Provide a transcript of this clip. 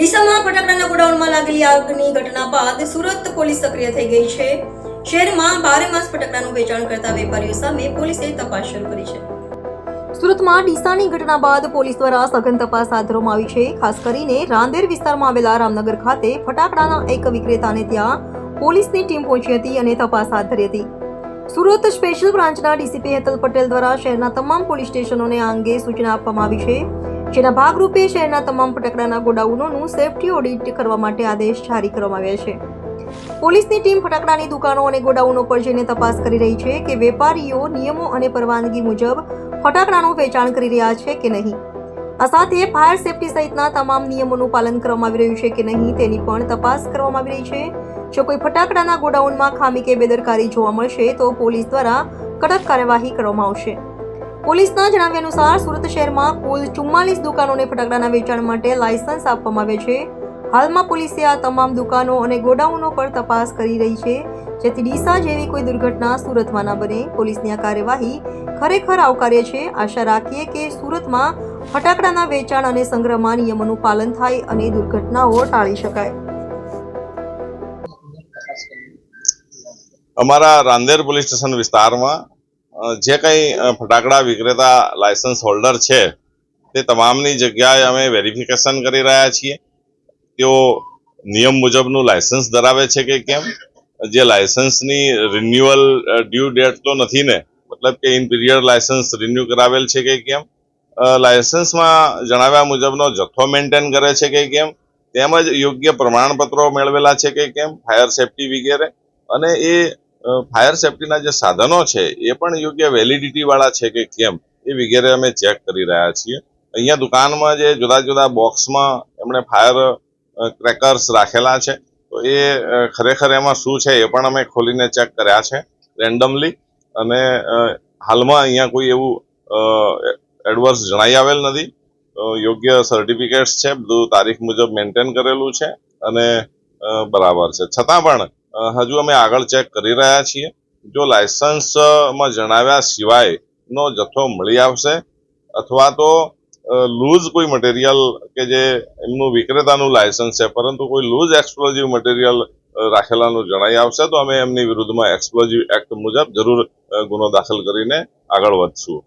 ડીસામાં ફટાકડાના ગોડાઉનમાં લાગેલી આગની ઘટના બાદ સુરત પોલીસ સક્રિય થઈ ગઈ છે. શહેરમાં બારે માસ ફટાકડાનું વેચાણ કરતા વેપારીઓ સામે પોલીસે તપાસ શરૂ કરી છે. સુરતમાં ડીસાની ઘટના બાદ પોલીસ દ્વારા સઘન તપાસ હાથ ધરવામાં આવી છે. ખાસ કરીને રાંદેર વિસ્તારમાં આવેલા રામનગર ખાતે ફટાકડાના એક વિક્રેતાને ત્યાં પોલીસની ટીમ પહોંચી હતી અને તપાસ હાથ ધરી હતી. સુરત સ્પેશિયલ બ્રાન્ચના ડીસીપી હેતલ પટેલ દ્વારા શહેરના તમામ પોલીસ સ્ટેશનોને આ અંગે સૂચના આપવામાં આવી છે. જેના ભાગરૂપે શહેરના તમામ ફટાકડાના ગોડાઉનોનું સેફટી ઓડિટ કરવા માટે આદેશ જારી કરવામાં આવ્યા છે. પોલીસની ટીમ ફટાકડાની દુકાનો અને ગોડાઉનો પર જઈને તપાસ કરી રહી છે કે વેપારીઓ નિયમો અને પરવાનગી મુજબ ફટાકડાનું વેચાણ કરી રહ્યા છે કે નહીં. આ સાથે ફાયર સેફટી સહિતના તમામ નિયમોનું પાલન કરવામાં આવી રહ્યું છે કે નહીં તેની પણ તપાસ કરવામાં આવી રહી છે. જો કોઈ ફટાકડાના ગોડાઉનમાં ખામી કે બેદરકારી જોવા મળશે તો પોલીસ દ્વારા કડક કાર્યવાહી કરવામાં આવશે. પોલીસના જણાવ્યા અનુસાર સુરત શહેરમાં કુલ ચુમ્માલીસ દુકાનોને ફટાકડાના વેચાણ માટે લાયસન્સ આપવામાં આવે છે. હાલમાં પોલીસે આ તમામ દુકાનો અને ગોડાઉનો પર તપાસ કરી રહી છે. જેથી ડીસા જેવી કોઈ દુર્ઘટના સુરતમાં ન બને. પોલીસની આ કાર્યવાહી ખરેખર આવકાર્ય છે. આશા રાખીએ કે સુરતમાં ફટાકડાના વેચાણ અને સંગ્રહમાં નિયમોનું પાલન થાય અને દુર્ઘટનાઓ ટાળી શકાય. અમારા રાંદેર પોલીસ સ્ટેશન વિસ્તારમાં જે કંઈ ફટાકડા વિક્રેતા લાયસન્સ હોલ્ડર છે, તે તમામની જગ્યાએ અમે વેરિફિકેશન કરી રહ્યા છીએ. તેઓ નિયમ મુજબનું લાયસન્સ ધરાવે છે કે કેમ? જે લાયસન્સની રિન્યુઅલ ડ્યુ ડેટ તો નથી ને, મતલબ કે ઇન પીરિયડ લાયસન્સ રિન્યુ કરાવેલ છે કે કેમ? લાયસન્સમાં જણાવ્યા મુજબનો જથ્થો મેન્ટેન કરે છે કે કેમ? તેમજ યોગ્ય પ્રમાણપત્રો મેળવેલા છે કે કેમ? ફાયર સેફટી વગેરે. અને એ ફાયર સેફટીના જે સાધનો છે, એ પણ યોગ્ય વેલિડિટી વાળા છે કે કેમ? એ વગેરે અમે ચેક કરી રહ્યા છીએ. અહીંયા દુકાનમાં જે જુદા જુદા બોક્સમાં એમણે ફાયર ક્રેકર્સ રાખેલા છે. તો એ ખરેખર એમાં શું છે એ પણ અમે ખોલીને ચેક કર્યા છે રેન્ડમલી અને હાલમાં અહીંયા કોઈ એવું એડવર્સ જણાઈ આવેલ નથી. યોગ્ય સર્ટિફિકેટ્સ છે, બધું તારીખ મુજબ મેન્ટેન કરેલું છે અને બરાબર છે. છતાં પણ હજુ અમે આગળ ચેક કરી રહ્યા છીએ. જો લાયસન્સમાં જણાવ્યા સિવાયનો જથ્થો મળી આવશે અથવા તો લૂઝ કોઈ મટીરિયલ કે જે એમનું વિક્રેતાનું લાયસન્સ છે, પરંતુ કોઈ લૂઝ એક્સપ્લોઝિવ મટીરિયલ રાખેલાનું જણાઈ આવશે, તો અમે એમની વિરુદ્ધમાં એક્સપ્લોઝિવ એક્ટ મુજબ જરૂર ગુનો દાખલ કરીને આગળ વધશું.